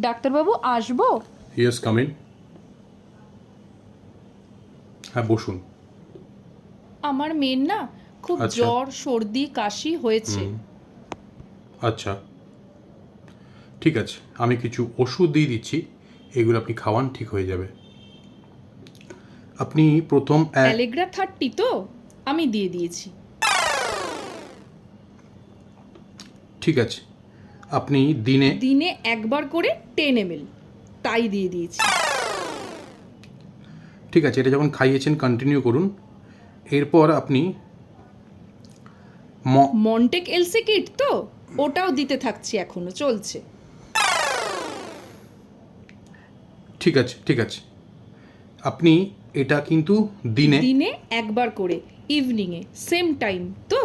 ডাক্তারবাবু আসব? Yes come in হ্যাঁ বসুন। আমার মেয়ের না খুব আচ্ছা। জ্বর সর্দি কাশি হয়েছে। আচ্ছা। ঠিক আছে আমি কিছু ওষুধ দিয়ে দিচ্ছি এগুলো আপনি খাওয়ান ঠিক হয়ে যাবে। আপনি প্রথম এক অ্যালেগ্রা থার্টি তো? আমি দিয়ে দিয়েছি। ঠিক আছে। আপনি দিনে দিনে একবার করে টেন এম তাই দিয়ে দিয়েছি। ঠিক আছে এটা যখন খাইয়েছেন কন্টিনিউ করুন। এরপর আপনি মন্টেক এলসি কিট তো ওটাও দিতে থাকছি এখনও চলছে। ঠিক আছে ঠিক আছে। আপনি এটা কিন্তু দিনে দিনে একবার করে ইভিনিংয়ে সেম টাইম তো?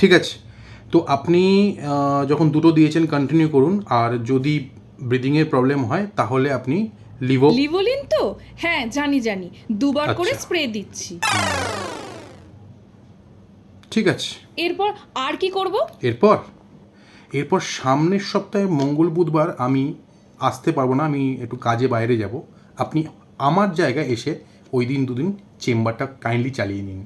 ঠিক আছে। তো আপনি যখন দুটো দিয়েছেন কন্টিনিউ করুন। আর যদি ব্রিদিংয়ের প্রবলেম হয় তাহলে আপনি লিভো লিভোলিন তো? হ্যাঁ জানি জানি। দুবার করে আচ্ছা। স্প্রে দিচ্ছি। ঠিক আছে। এরপর আর কি করব? এরপর? এরপর সামনের সপ্তাহে মঙ্গল বুধবার আমি আসতে পারব না আমি একটু কাজে বাইরে যাব। আপনি আমার জায়গায় এসে ওই দিন দুদিন চেম্বারটা কাইন্ডলি চালিয়ে নিন।